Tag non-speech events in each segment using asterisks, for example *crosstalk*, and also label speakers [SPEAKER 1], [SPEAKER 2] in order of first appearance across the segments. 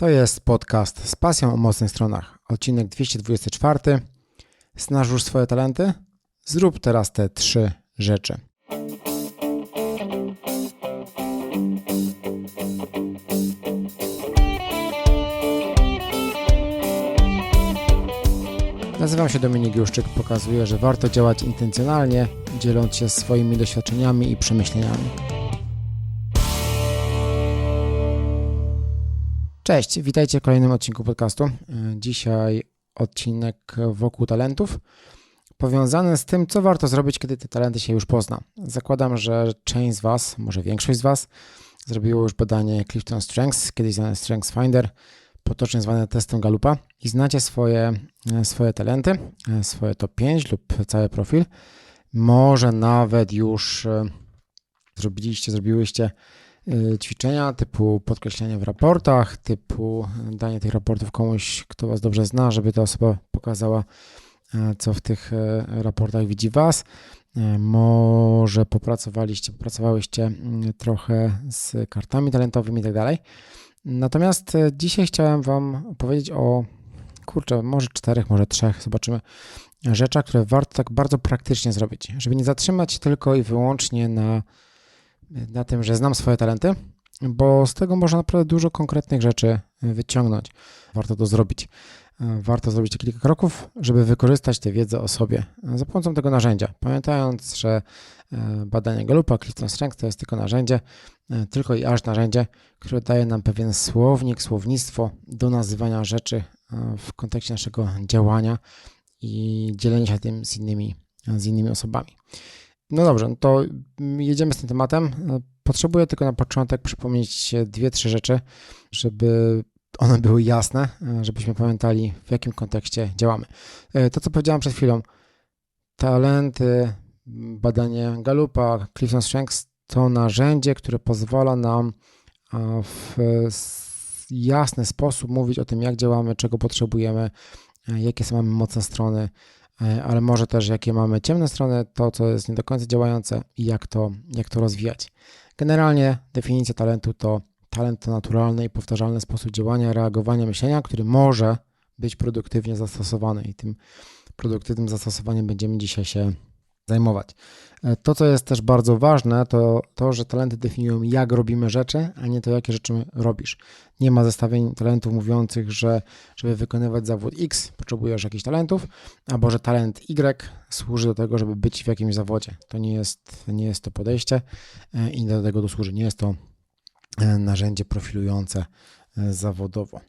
[SPEAKER 1] To jest podcast z pasją o mocnych stronach. Odcinek 224. Znasz już swoje talenty? Zrób teraz te trzy rzeczy. Nazywam się Dominik Juszczyk. Pokazuję, że warto działać intencjonalnie, dzieląc się swoimi doświadczeniami i przemyśleniami. Cześć, witajcie w kolejnym odcinku podcastu. E, Dzisiaj odcinek wokół talentów, powiązany z tym, co warto zrobić, kiedy te talenty się już pozna. Zakładam, że część z Was, może większość z Was, zrobiło już badanie Clifton Strengths, kiedyś zwane Strengths Finder, potocznie zwane testem Galupa i znacie swoje, e, swoje talenty, e, swoje top 5 lub cały profil. Może nawet już zrobiliście, zrobiłyście ćwiczenia typu podkreślenie w raportach, typu danie tych raportów komuś, kto Was dobrze zna, żeby ta osoba pokazała, e, co w tych e, raportach widzi Was. E, Może popracowaliście, popracowałyście mm, trochę z kartami talentowymi i tak dalej. Natomiast e, dzisiaj chciałem Wam opowiedzieć o, kurczę, może czterech, może trzech, zobaczymy, rzeczach, które warto tak bardzo praktycznie zrobić, żeby nie zatrzymać się tylko i wyłącznie na na tym, że znam swoje talenty, bo z tego można naprawdę dużo konkretnych rzeczy wyciągnąć. Warto to zrobić. Warto zrobić kilka kroków, żeby wykorzystać tę wiedzę o sobie za pomocą tego narzędzia. Pamiętając, że e, badanie Galupa, Clifton Strengths to jest tylko narzędzie, e, tylko i aż narzędzie, które daje nam pewien słownik, słownictwo do nazywania rzeczy e, w kontekście naszego działania i dzielenia się tym z innymi, z innymi osobami. No dobrze, no to jedziemy z tym tematem. Potrzebuję tylko na początek przypomnieć dwie, trzy rzeczy, żeby one były jasne, żebyśmy pamiętali, w jakim kontekście działamy. To, co powiedziałem przed chwilą, talenty, badanie Galupa, Clifton Strengths to narzędzie, które pozwala nam w jasny sposób mówić o tym, jak działamy, czego potrzebujemy, jakie są mamy mocne strony, ale może też jakie mamy ciemne strony, to co jest nie do końca działające i jak to, jak to rozwijać. Generalnie definicja talentu to talent to naturalny i powtarzalny sposób działania, reagowania, myślenia, który może być produktywnie zastosowany i tym produktywnym zastosowaniem będziemy dzisiaj się zajmować. To, co jest też bardzo ważne, to to, że talenty definiują, jak robimy rzeczy, a nie to, jakie rzeczy robisz. Nie ma zestawień talentów mówiących, że żeby wykonywać zawód X, potrzebujesz jakichś talentów, albo że talent Y służy do tego, żeby być w jakimś zawodzie. To nie jest, nie jest to podejście i do tego to służy. Nie jest to narzędzie profilujące zawodowo.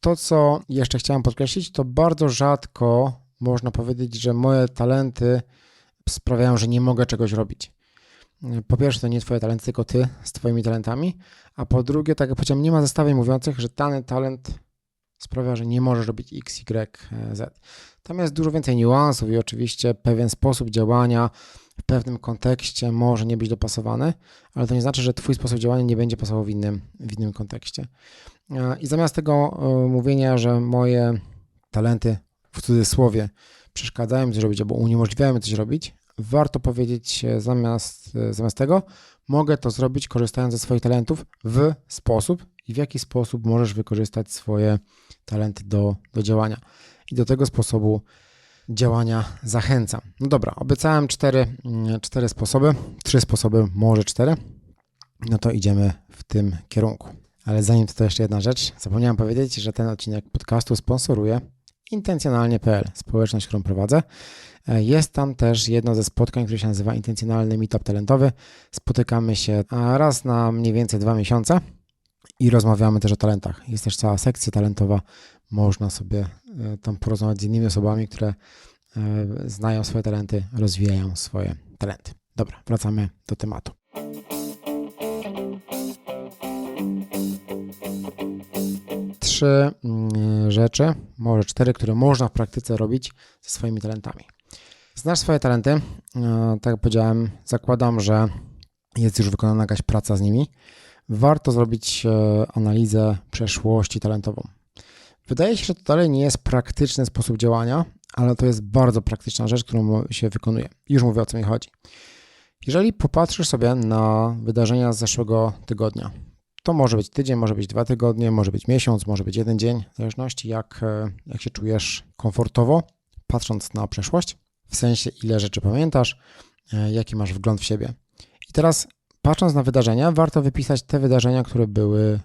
[SPEAKER 1] To, co jeszcze chciałem podkreślić, to bardzo rzadko można powiedzieć, że moje talenty sprawiają, że nie mogę czegoś robić. Po pierwsze, to nie twoje talenty, tylko ty z twoimi talentami, a po drugie, tak jak powiedziałem, nie ma zestawień mówiących, że dany talent sprawia, że nie możesz robić X, Y, Z. Tam jest dużo więcej niuansów i oczywiście pewien sposób działania w pewnym kontekście może nie być dopasowany, ale to nie znaczy, że twój sposób działania nie będzie pasował w innym, w innym kontekście. I zamiast tego mówienia, że moje talenty w cudzysłowie przeszkadzają mi coś robić albo uniemożliwiają mi coś robić, warto powiedzieć zamiast, zamiast tego, mogę to zrobić korzystając ze swoich talentów w sposób i w jaki sposób możesz wykorzystać swoje talenty do, do działania. I do tego sposobu działania zachęcam. No dobra, obiecałem cztery, cztery sposoby, trzy sposoby, może cztery. No to idziemy w tym kierunku. Ale zanim to, to jeszcze jedna rzecz, zapomniałem powiedzieć, że ten odcinek podcastu sponsoruje intencjonalnie.pl, społeczność, którą prowadzę. Jest tam też jedno ze spotkań, które się nazywa Intencjonalny Meetup Talentowy. Spotykamy się raz na mniej więcej dwa miesiące i rozmawiamy też o talentach. Jest też cała sekcja talentowa. Można sobie tam porozmawiać z innymi osobami, które znają swoje talenty, rozwijają swoje talenty. Dobra, wracamy do tematu. Trzy rzeczy, może cztery, które można w praktyce robić ze swoimi talentami. Znasz swoje talenty, tak jak powiedziałem, zakładam, że jest już wykonana jakaś praca z nimi. Warto zrobić analizę przeszłości talentową. Wydaje się, że to dalej nie jest praktyczny sposób działania, ale to jest bardzo praktyczna rzecz, którą się wykonuje. Już mówię o co mi chodzi. Jeżeli popatrzysz sobie na wydarzenia z zeszłego tygodnia, To może być tydzień, może być dwa tygodnie, może być miesiąc, może być jeden dzień, w zależności jak, e, jak się czujesz komfortowo, patrząc na przeszłość, w sensie ile rzeczy pamiętasz, e, jaki masz wgląd w siebie. I teraz patrząc na wydarzenia, warto wypisać te wydarzenia, które były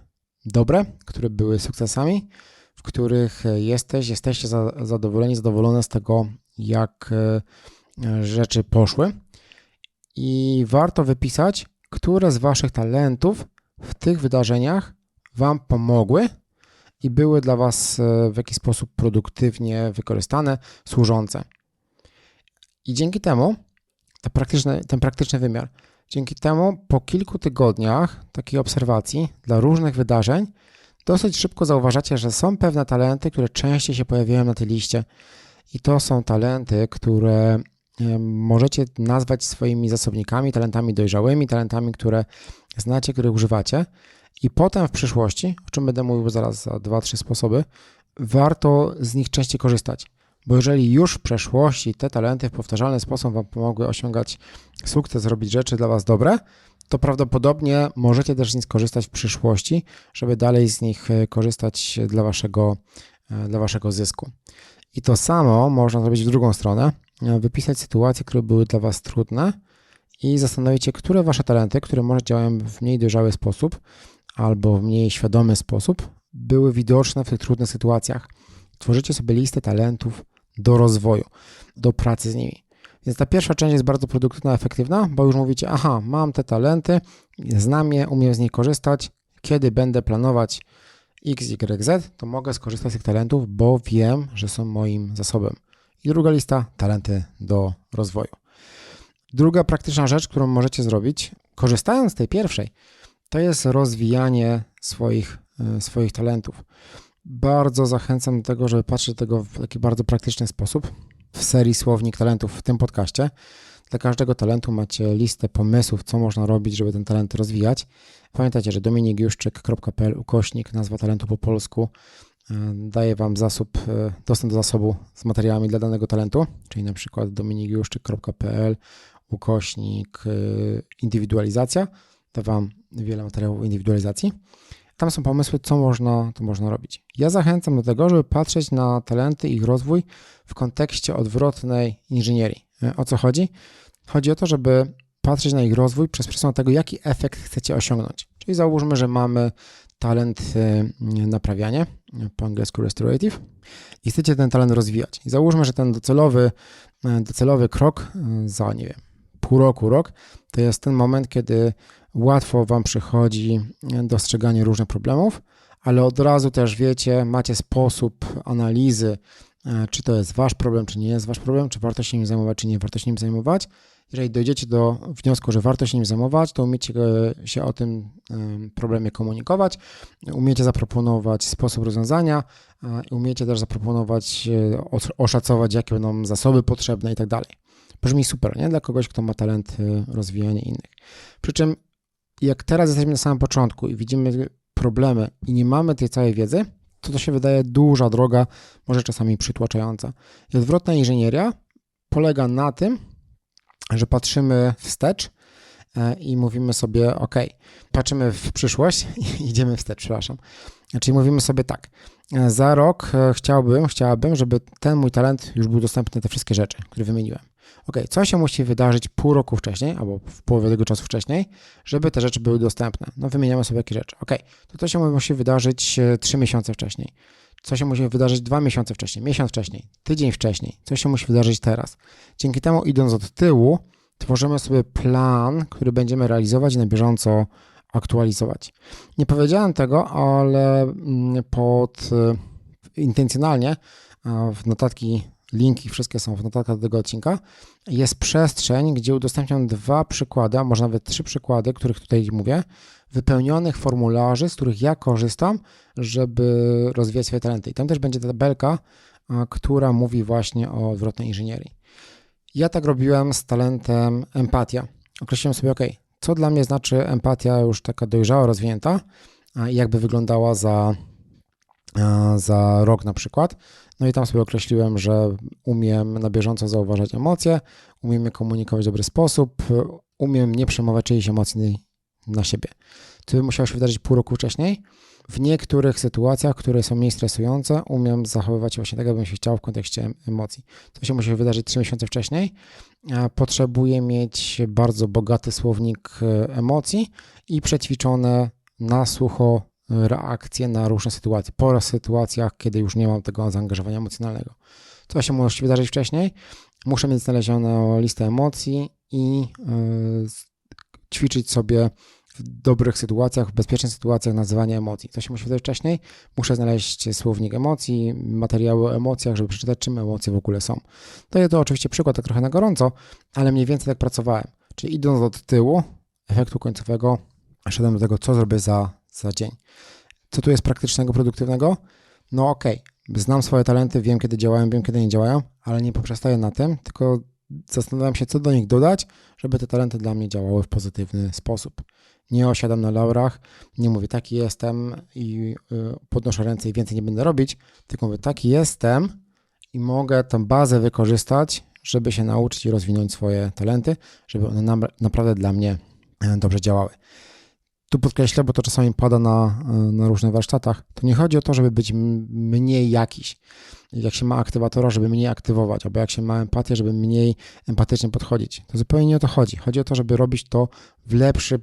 [SPEAKER 1] dobre, które były sukcesami, w których jesteś, jesteście zadowoleni, zadowolone z tego, jak e, rzeczy poszły. I warto wypisać, które z Waszych talentów w tych wydarzeniach Wam pomogły i były dla Was e, w jakiś sposób produktywnie wykorzystane, służące. I dzięki temu, praktyczny, ten praktyczny wymiar, dzięki temu po kilku tygodniach takiej obserwacji dla różnych wydarzeń, dosyć szybko zauważacie, że są pewne talenty, które częściej się pojawiają na tej liście. I to są talenty, które możecie nazwać swoimi zasobnikami, talentami dojrzałymi, talentami, które znacie, których używacie. I potem w przyszłości, o czym będę mówił zaraz za dwa, trzy sposoby, warto z nich częściej korzystać. Bo jeżeli już w przeszłości te talenty w powtarzalny sposób Wam pomogły osiągać sukces, robić rzeczy dla Was dobre, to prawdopodobnie możecie też z nich skorzystać w przyszłości, żeby dalej z nich e, korzystać dla Waszego, e, dla waszego zysku. I to samo można zrobić w drugą stronę, wypisać sytuacje, które były dla Was trudne i zastanowić się, które Wasze talenty, które może działają w mniej dojrzały sposób albo w mniej świadomy sposób, były widoczne w tych trudnych sytuacjach. Tworzycie sobie listę talentów do rozwoju, do pracy z nimi. Więc ta pierwsza część jest bardzo produktywna, efektywna, bo już mówicie, aha, mam te talenty, znam je, umiem z nich korzystać, kiedy będę planować X, Y, Z, to mogę skorzystać z tych talentów, bo wiem, że są moim zasobem. I druga lista, talenty do rozwoju. Druga praktyczna rzecz, którą możecie zrobić, korzystając z tej pierwszej, to jest rozwijanie swoich, e, swoich talentów. Bardzo zachęcam do tego, żeby patrzeć do tego w taki bardzo praktyczny sposób w serii Słownik Talentów w tym podcaście. Dla każdego talentu macie listę pomysłów, co można robić, żeby ten talent rozwijać. Pamiętajcie, że dominikjuszczyk.pl ukośnik, nazwa talentu po polsku, daje Wam zasób, e, dostęp do zasobu z materiałami dla danego talentu, czyli na przykład dominikjuszczyk.pl ukośnik e, indywidualizacja, da Wam wiele materiałów indywidualizacji. Tam są pomysły, co można, to można robić. Ja zachęcam do tego, żeby patrzeć na talenty i ich rozwój w kontekście odwrotnej inżynierii. O co chodzi? Chodzi o to, żeby patrzeć na ich rozwój przez pryzmat tego, jaki efekt chcecie osiągnąć. Czyli załóżmy, że mamy talent y, naprawiania, po angielsku restorative, i chcecie ten talent rozwijać. I załóżmy, że ten docelowy, y, docelowy krok y, za, nie wiem, pół roku, rok, to jest ten moment, kiedy łatwo Wam przychodzi dostrzeganie różnych problemów, ale od razu też wiecie, macie sposób analizy, czy to jest Wasz problem, czy nie jest Wasz problem, czy warto się nim zajmować, czy nie warto się nim zajmować jeżeli dojdziecie do wniosku, że warto się nim zajmować, to umiecie się o tym problemie komunikować, umiecie zaproponować sposób rozwiązania i umiecie też zaproponować, e, oszacować, jakie będą zasoby potrzebne i tak dalej. Brzmi super, nie? Dla kogoś, kto ma talent e, rozwijania innych. Przy czym, jak teraz jesteśmy na samym początku i widzimy problemy i nie mamy tej całej wiedzy, to to się wydaje duża droga, może czasami przytłaczająca. I odwrotna inżynieria polega na tym, że patrzymy wstecz e, i mówimy sobie, OK, patrzymy w przyszłość *laughs* idziemy wstecz, przepraszam. Czyli mówimy sobie tak, e, za rok e, chciałbym, chciałabym, żeby ten mój talent już był dostępny, te wszystkie rzeczy, które wymieniłem. OK, co się musi wydarzyć pół roku wcześniej, albo w połowie tego czasu wcześniej, żeby te rzeczy były dostępne? No wymieniamy sobie jakie rzeczy. OK, to to się musi wydarzyć trzy miesiące wcześniej co się musi wydarzyć dwa miesiące wcześniej, miesiąc wcześniej, tydzień wcześniej, co się musi wydarzyć teraz. Dzięki temu, idąc od tyłu, tworzymy sobie plan, który będziemy realizować i na bieżąco aktualizować. Nie tego, ale mm, pod intencjonalnie w notatki, linki wszystkie są w notatkach do tego odcinka, jest przestrzeń, gdzie udostępniam dwa przykłady, a może nawet trzy przykłady, których tutaj mówię, wypełnionych formularzy, z których ja korzystam, żeby rozwijać swoje talenty. I tam też będzie tabelka, która mówi właśnie o odwrotnej inżynierii. Ja tak robiłem z talentem empatia. Określiłem sobie, ok, co dla mnie znaczy empatia już taka dojrzała, rozwinięta i jakby wyglądała za, za rok na przykład. No i tam sobie określiłem, że umiem na bieżąco zauważać emocje, umiem je komunikować w dobry sposób, umiem nie przejmować czyjejś emocji na siebie. co by musiało się wydarzyć pół roku wcześniej. W niektórych sytuacjach, które są mniej stresujące, umiem zachowywać się właśnie tak, jakbym się chciał w kontekście emocji. To się musi wydarzyć 3 miesiące wcześniej. Potrzebuję mieć bardzo bogaty słownik e, emocji i przećwiczone na sucho reakcje na różne sytuacje. Po sytuacjach, kiedy już nie mam tego zaangażowania emocjonalnego. Co się musi wydarzyć wcześniej? Muszę mieć znalezioną listę emocji i yy, ćwiczyć sobie w dobrych sytuacjach, w bezpiecznych sytuacjach nazywanie emocji. To się musi wydarzyć wcześniej. Muszę znaleźć słownik emocji, materiały o emocjach, żeby przeczytać, czym emocje w ogóle są. Jest to oczywiście przykład tak trochę na gorąco, ale mniej więcej tak pracowałem. Czyli idąc od tyłu, efektu końcowego, szedłem do tego, co zrobię za, za dzień. Co tu jest praktycznego, produktywnego? No okej, okay. znam swoje talenty, wiem kiedy działają, wiem kiedy nie działają, ale nie poprzestaję na tym, tylko zastanawiam się, co do nich dodać, żeby te talenty dla mnie działały w pozytywny sposób. Nie osiadam na laurach, nie mówię taki jestem i y, podnoszę ręce i więcej nie będę robić, tylko mówię taki jestem i mogę tę bazę wykorzystać, żeby się nauczyć i rozwinąć swoje talenty, żeby one na, naprawdę dla mnie e, dobrze działały tu podkreślę, bo to czasami pada na, na różnych warsztatach, to nie chodzi o to, żeby być mniej jakiś. Jak się ma aktywatora, żeby mniej aktywować, albo jak się ma empatię, żeby mniej empatycznie podchodzić. To zupełnie nie o to chodzi. Chodzi o to, żeby robić to w lepszy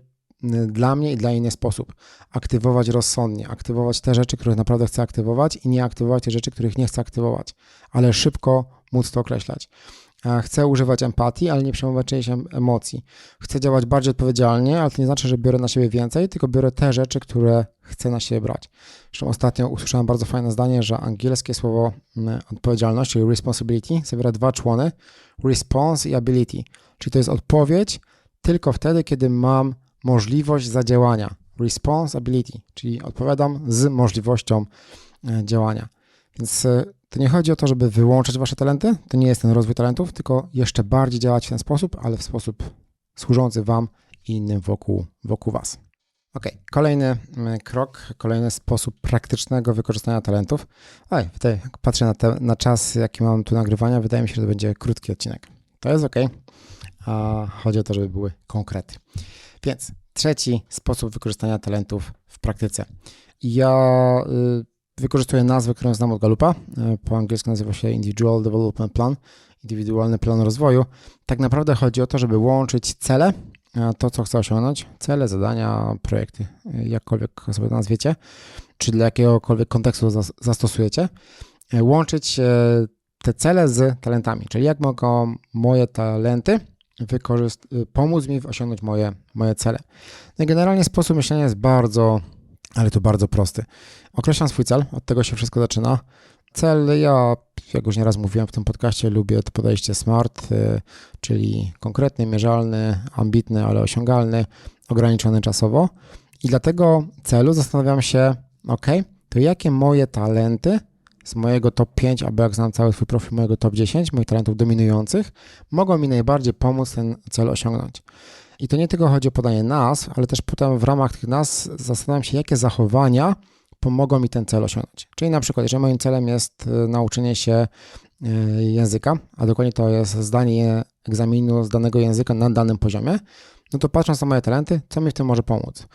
[SPEAKER 1] dla mnie i dla innych sposób. Aktywować rozsądnie, aktywować te rzeczy, których naprawdę chcę aktywować i nie aktywować te rzeczy, których nie chcę aktywować, ale szybko móc to określać. Chcę używać empatii, ale nie przejmować czyjejś emocji. Chcę działać bardziej odpowiedzialnie, ale to nie znaczy, że biorę na siebie więcej, tylko biorę te rzeczy, które chcę na siebie brać. Zresztą ostatnio usłyszałem bardzo fajne zdanie, że angielskie słowo odpowiedzialność, czyli responsibility, zawiera dwa człony, response i ability. Czyli to jest odpowiedź tylko wtedy, kiedy mam możliwość zadziałania. Responsibility, czyli odpowiadam z możliwością e, działania. Więc e, to nie chodzi o to, żeby wyłączać wasze talenty, to nie jest ten rozwój talentów, tylko jeszcze bardziej działać w ten sposób, ale w sposób służący wam i innym wokół, wokół was. Ok, kolejny mm, krok, kolejny sposób praktycznego wykorzystania talentów. Oj, tutaj jak patrzę na, te, na czas, jaki mam tu nagrywania, wydaje mi się, że to będzie krótki odcinek. To jest ok, a chodzi o to, żeby były konkrety. Więc trzeci sposób wykorzystania talentów w praktyce. Ja y, Wykorzystuję nazwę, którą znam od Galupa. E, po angielsku nazywa się Individual Development Plan, indywidualny plan rozwoju. Tak naprawdę chodzi o to, żeby łączyć cele, e, to co chcę osiągnąć, cele, zadania, projekty, e, jakkolwiek sobie to nazwiecie, czy dla jakiegokolwiek kontekstu zastosujecie, łączyć te cele z talentami, czyli jak mogą moje talenty pomóc mi osiągnąć moje, moje cele. No generalnie sposób myślenia jest bardzo ale to bardzo prosty. Określam swój cel, od tego się wszystko zaczyna. Cel, ja, jak już nieraz mówiłem w tym podcaście, lubię to podejście SMART, y, czyli konkretny, mierzalny, ambitny, ale osiągalny, ograniczony czasowo. I dla tego celu zastanawiam się, ok, to jakie moje talenty z mojego top 5, albo jak znam cały swój profil mojego top 10, moich talentów dominujących, mogą mi najbardziej pomóc ten cel osiągnąć. I to nie tylko chodzi o podanie nazw, ale też potem w ramach tych nazw zastanawiam się, jakie zachowania pomogą mi ten cel osiągnąć. Czyli na przykład, jeżeli moim celem jest e, nauczenie się e, języka, a dokładnie to jest zdanie egzaminu z danego języka na danym poziomie, no to patrząc na moje talenty, co mi w tym może pomóc?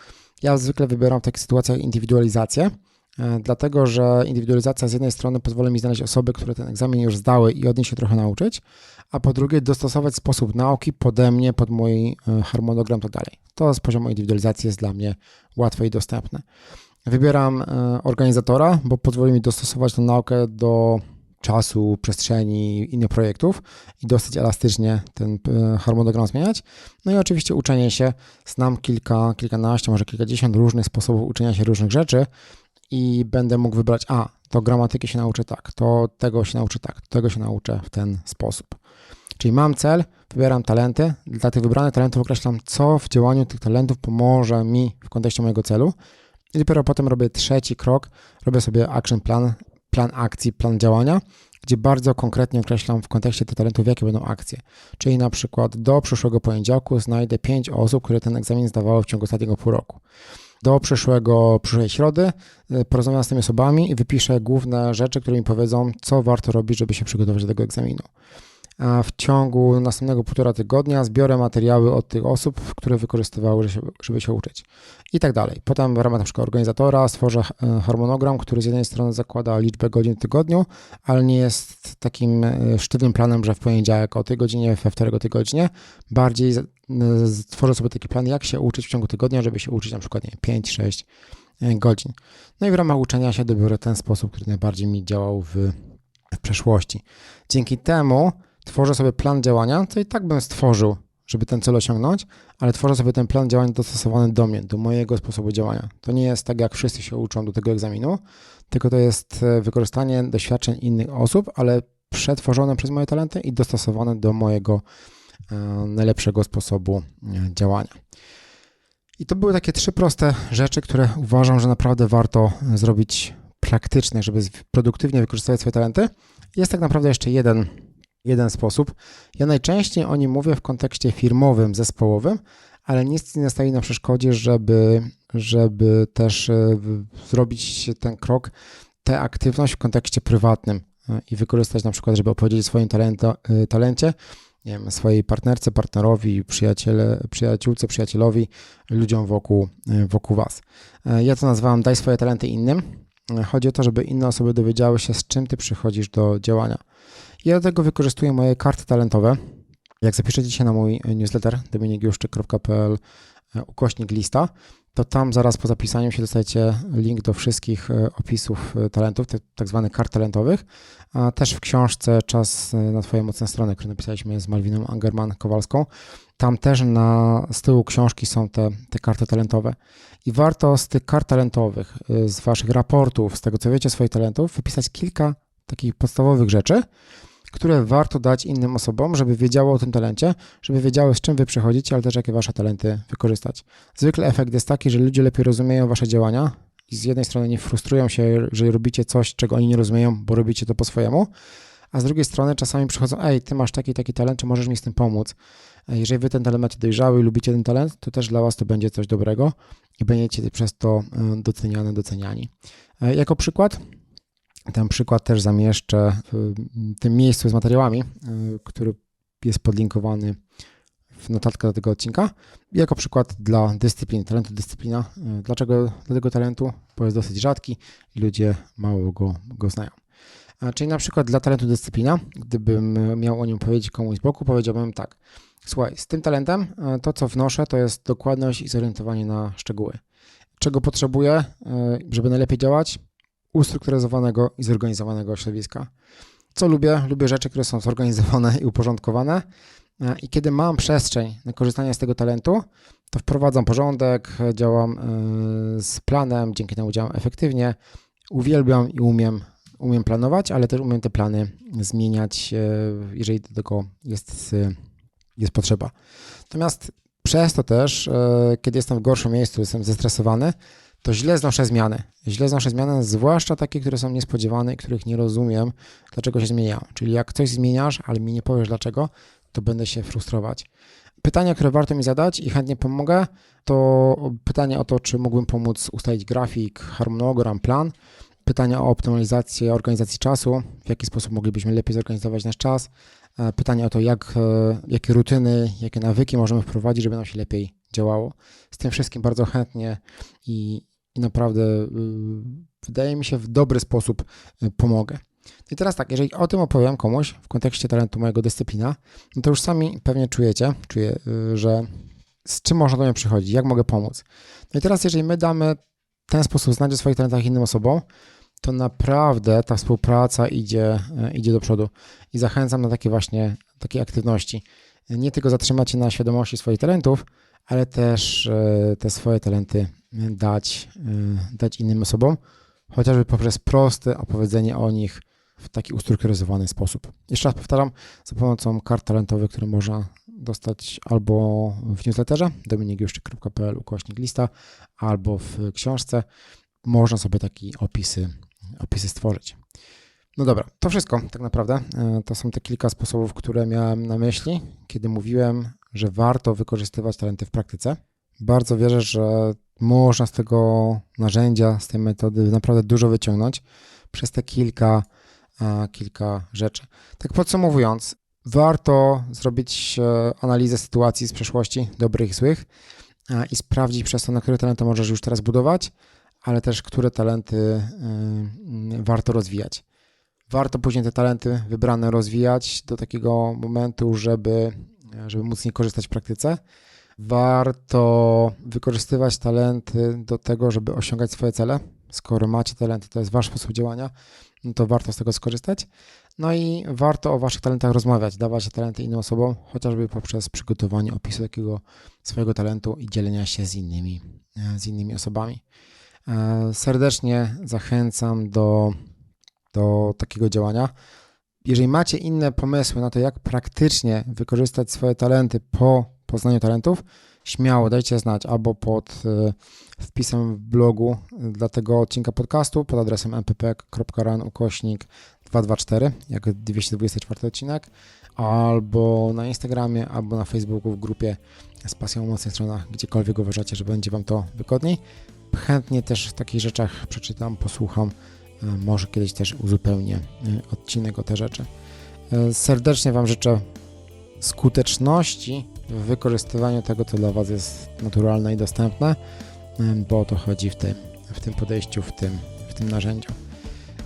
[SPEAKER 1] Ja zwykle wybieram w takich sytuacjach indywidualizację, dlatego że indywidualizacja z jednej strony pozwoli mi znaleźć osoby, które ten egzamin już zdały i od nich się trochę nauczyć, a po drugie dostosować sposób nauki pode mnie, pod mój e, harmonogram tak dalej. To z poziomu indywidualizacji jest dla mnie łatwe i dostępne. Wybieram e, organizatora, bo pozwoli mi dostosować tę naukę do czasu, przestrzeni, innych projektów i dosyć elastycznie ten e, harmonogram zmieniać. No i oczywiście uczenie się. Znam kilka, kilkanaście, może kilkadziesiąt różnych sposobów uczenia się różnych rzeczy i będę mógł wybrać, a to gramatyki się nauczę tak, to tego się nauczę tak, tego się nauczę w ten sposób. Czyli mam cel, wybieram talenty, dla tych wybranych talentów określam, co w działaniu tych talentów pomoże mi w kontekście mojego celu. I dopiero potem robię trzeci krok, robię sobie action plan, plan akcji, plan działania, gdzie bardzo konkretnie określam w kontekście tych talentów, jakie będą akcje. Czyli na przykład do przyszłego poniedziałku znajdę pięć osób, które ten egzamin zdawały w ciągu ostatniego pół roku. Do przyszłego, przyszłej środy y, porozmawiam z tymi osobami i wypiszę główne rzeczy, które mi powiedzą, co warto robić, żeby się przygotować do tego egzaminu. W ciągu następnego półtora tygodnia zbiorę materiały od tych osób, które wykorzystywały, żeby się uczyć i tak dalej. Potem w ramach przykład organizatora stworzę e, harmonogram, który z jednej strony zakłada liczbę godzin w tygodniu, ale nie jest takim e, sztywnym planem, że w poniedziałek o tej godzinie, we wtorek o tej godzinie. Bardziej stworzę sobie taki plan, jak się uczyć w ciągu tygodnia, żeby się uczyć przykład 5-6 godzin. No i w ramach uczenia się dobiorę ten sposób, który najbardziej mi działał w, w przeszłości. Dzięki temu tworzę sobie plan działania, co i tak bym stworzył, żeby ten cel osiągnąć, ale tworzę sobie ten plan działania dostosowany do mnie, do mojego sposobu działania. To nie jest tak, jak wszyscy się uczą do tego egzaminu, tylko to jest e, wykorzystanie doświadczeń innych osób, ale przetworzone przez moje talenty i dostosowane do mojego e, najlepszego sposobu e, działania. I to były takie trzy proste rzeczy, które uważam, że naprawdę warto zrobić praktyczne, żeby produktywnie wykorzystywać swoje talenty. Jest tak naprawdę jeszcze jeden jeden sposób. Ja najczęściej o nim mówię w kontekście firmowym, zespołowym, ale nic nie stoi na przeszkodzie, żeby, żeby też e, zrobić ten krok, tę aktywność w kontekście prywatnym e, i wykorzystać na przykład, żeby opowiedzieć o swoim talento, e, talencie, nie wiem, swojej partnerce, partnerowi, przyjaciele, przyjaciółce, przyjacielowi, ludziom wokół, wokół Was. Ja to nazwałem daj swoje talenty innym. Chodzi o to, żeby inne osoby dowiedziały się, z czym Ty przychodzisz do działania. Ja do tego wykorzystuję moje karty talentowe. Jak zapiszecie się na mój newsletter dominiguszczyk.pl e, ukośnik lista, to tam zaraz po zapisaniu się dostajecie link do wszystkich e, opisów e, talentów, tak zwanych kart talentowych, a też w książce Czas na Twoje mocne strony, którą napisaliśmy z Malwiną Angerman-Kowalską. Tam też na, z tyłu książki są te, te karty talentowe. I warto z tych kart talentowych, z Waszych raportów, z tego co wiecie swoich talentów, wypisać kilka takich podstawowych rzeczy, które warto dać innym osobom, żeby wiedziało o tym talencie, żeby wiedziały z czym wy przychodzicie, ale też jakie wasze talenty wykorzystać. Zwykle efekt jest taki, że ludzie lepiej rozumieją wasze działania i z jednej strony nie frustrują się, że robicie coś, czego oni nie rozumieją, bo robicie to po swojemu, a z drugiej strony czasami przychodzą, ej, ty masz taki, taki talent, czy możesz mi z tym pomóc? Jeżeli wy ten talent macie dojrzały i lubicie ten talent, to też dla was to będzie coś dobrego i będziecie przez to e, doceniane, doceniani. E, jako przykład, ten przykład też zamieszczę w tym miejscu z materiałami, e, który jest podlinkowany w notatkach do tego odcinka. Jako przykład dla dyscyplin, talentu dyscyplina. E, dlaczego dla tego talentu? Bo jest dosyć rzadki i ludzie mało go, go znają. E, czyli na przykład dla talentu dyscyplina, gdybym miał o nim powiedzieć komuś z boku, powiedziałbym tak. Słuchaj, z tym talentem to, co wnoszę, to jest dokładność i zorientowanie na szczegóły. Czego potrzebuję, żeby najlepiej działać? Ustrukturyzowanego i zorganizowanego środowiska. Co lubię? Lubię rzeczy, które są zorganizowane i uporządkowane. E, I kiedy mam przestrzeń na korzystanie z tego talentu, to wprowadzam porządek, działam e, z planem, dzięki temu działam efektywnie. Uwielbiam i umiem, umiem planować, ale też umiem te plany zmieniać, e, jeżeli do tego jest, jest potrzeba. Natomiast przez to też, kiedy jestem w gorszym miejscu, jestem zestresowany, to źle znoszę zmiany. Źle znoszę zmiany, zwłaszcza takie, które są niespodziewane i których nie rozumiem, dlaczego się zmieniają. Czyli jak coś zmieniasz, ale mi nie powiesz dlaczego, to będę się frustrować. Pytania, które warto mi zadać i chętnie pomogę, to pytanie o to, czy mógłbym pomóc ustalić grafik, harmonogram, plan. Pytania o optymalizację organizacji czasu, w jaki sposób moglibyśmy lepiej zorganizować nasz czas. E, pytanie o to, jak, e, jakie rutyny, jakie nawyki możemy wprowadzić, żeby nam się lepiej działało. Z tym wszystkim bardzo chętnie i, i naprawdę y, wydaje mi się w dobry sposób y, pomogę. I teraz tak, jeżeli o tym opowiem komuś w kontekście talentu mojego dyscyplina, no to już sami pewnie czujecie, czuję, y, że z czym można do mnie przychodzić, jak mogę pomóc. No i teraz, jeżeli my damy ten sposób znać o swoich talentach innym osobom, to naprawdę ta współpraca idzie, idzie do przodu. I zachęcam na takie właśnie takie aktywności. Nie tylko zatrzymać się na świadomości swoich talentów, ale też te swoje talenty dać, y, dać innym osobom, chociażby poprzez proste opowiedzenie o nich w taki ustrukturyzowany sposób. Jeszcze raz powtarzam, za pomocą kart talentowych, które można dostać albo w newsletterze dominiguszczyk.pl ukośnik lista, albo w książce, można sobie takie opisy, opisy stworzyć. No dobra, to wszystko tak naprawdę. Y, to są te kilka sposobów, które miałem na myśli, kiedy mówiłem, że warto wykorzystywać talenty w praktyce. Bardzo wierzę, że można z tego narzędzia, z tej metody naprawdę dużo wyciągnąć przez te kilka, kilka rzeczy. Tak podsumowując, warto zrobić e, analizę sytuacji z przeszłości, dobrych złych, a, i sprawdzić przez to, na które talenty możesz już teraz budować, ale też które talenty warto rozwijać. Warto później te talenty wybrane rozwijać do takiego momentu, żeby, żeby móc z nich korzystać w praktyce. Warto wykorzystywać talenty do tego, żeby osiągać swoje cele. Skoro macie talenty, to jest wasz sposób działania, no to warto z tego skorzystać. No i warto o waszych talentach rozmawiać, dawać talenty innym osobom, chociażby poprzez przygotowanie opisu takiego swojego talentu i dzielenia się z innymi, e, z innymi osobami. E, Serdecznie zachęcam do, do takiego działania. Jeżeli macie inne pomysły na to, jak praktycznie wykorzystać swoje talenty po poznaniu talentów, śmiało dajcie znać albo pod e, wpisem w blogu dla tego odcinka podcastu pod adresem mpp.ran ukośnik 224, jak 224 odcinek, albo na Instagramie, albo na Facebooku w grupie z pasją o mocnych stronach, gdziekolwiek uważacie, że będzie Wam to wygodniej. Chętnie też w takich rzeczach przeczytam, posłucham, e, może kiedyś też uzupełnię e, odcinek o te rzeczy. Serdecznie Wam życzę skuteczności w wykorzystywaniu tego, co dla Was jest naturalne i dostępne, bo o to chodzi w tym, w tym podejściu, w tym, w tym narzędziu.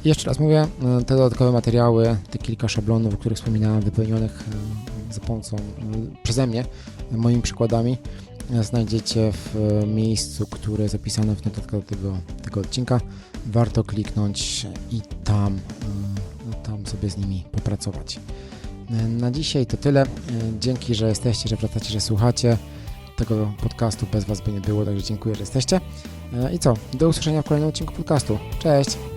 [SPEAKER 1] I jeszcze raz mówię, e, te dodatkowe materiały, te kilka szablonów, o których wspominałem, wypełnionych za pomocą e, przeze mnie, moimi przykładami, e, znajdziecie w miejscu, które jest zapisane w notatkach do tego, tego odcinka. Warto kliknąć i tam, tam sobie z nimi popracować. Na dzisiaj to tyle. Dzięki, że jesteście, że wracacie, że słuchacie tego podcastu. Bez Was by nie było, także dziękuję, że jesteście. I co? Do usłyszenia w kolejnym odcinku podcastu. Cześć!